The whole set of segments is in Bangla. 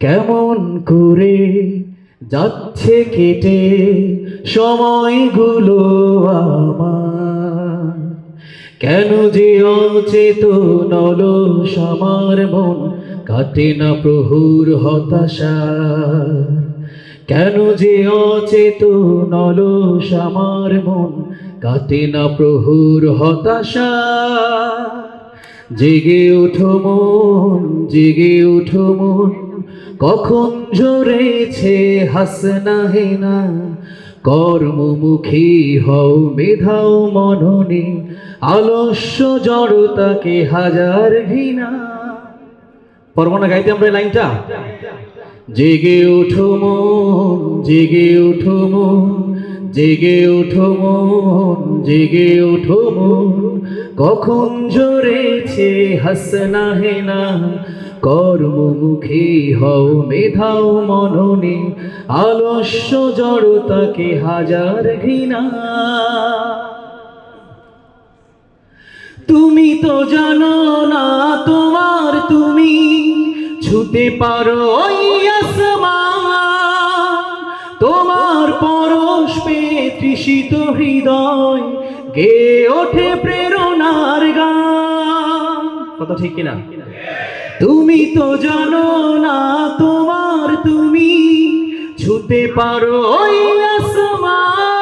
কেমন করে যাচ্ছে কেটে সময়গুলো আমার? কেন যে অচেতন আমার মন কাটে না প্রহুর হতাশা? কেন যে অচেতন আমার মন কাটে না প্রহুর হতাশা? জেগে ওঠো মন, জেগে ওঠো মন কখন ঝরেছে হাসনা হেনা? কর্মমুখী হও, মেধাও মননে। আলস্য জড়তাকে হাজার ঘৃণা। পারব না গাইতে আমরা লাইনটা। জেগে ওঠো মন, জেগে ওঠো মন, জেগে ওঠো মন, জেগে ওঠো মন। কখন জোরেছে হাসনা হেনা? কর্মমুখী হও মেধাও মননে, আলস্য জড়তাকে হাজার ঘৃণা। তুমি তো জানো না তোমার তুমি ছুতে পারো তোমার পরশ পেয়ে তৃষিত হৃদয় গে ওঠে প্রেরণার গান। কথা ঠিক কিনা? তুমি তো জানো না তোমার তুমি। ছুতে পারো ওই আসমান।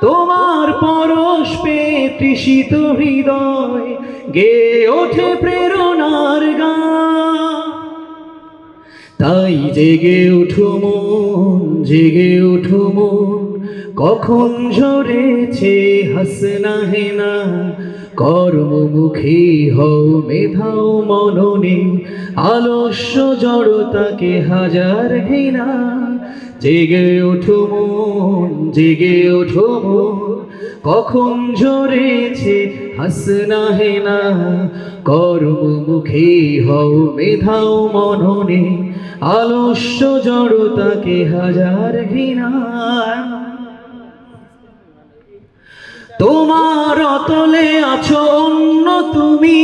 তোমার পরশ পেয়ে তৃষিত হৃদয় গে ওঠে প্রেরণার গান। তাই জেগে উঠো মন, জেগে উঠো মন। কখন ঝরেছে হাসনা হেনা কর্মমুখী হও মেধাও মননে, আলস্য জড়তাকে হাজার ঘৃণা। জেগে ওঠো মন, জেগে ওঠো মন, কখন ঝরেছে হাসনা হেনা কর্মমুখী হও মেধাও মননে, আলস্য জড়তাকে হাজার ঘৃণা। তোমার অতলে আছো অন্য তুমি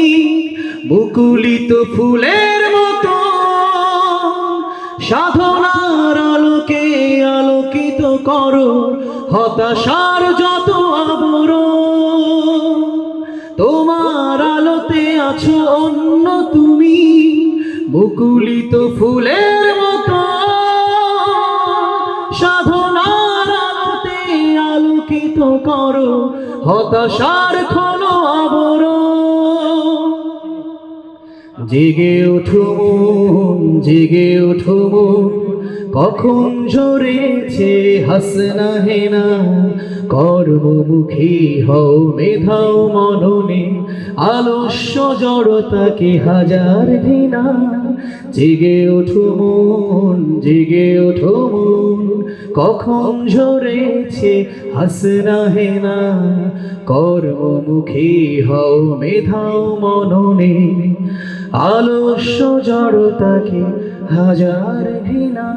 মুকুলিত ফুলের মতো। সাধনার আলোকে আলোকিত করো, হতাশার যত আবর তোমার আলোতে আছো অন্য তুমি মুকুলিত ফুলের করো হতাশার খনো আবর জেগে ওঠো জেগে ওঠো কখন ঝরেছে হাসনা হেনা কর্মমুখী হও মেধাও মননে। আলস্য জড়তাকে হাজার ঘৃণা। জেগে ওঠো মন, জেগে ওঠো মন। কখন ঝরেছে হাসনা হেনা কর্মমুখী হও মেধাও মননে। আলস্য জড়তাকে হাজার ঘৃণা।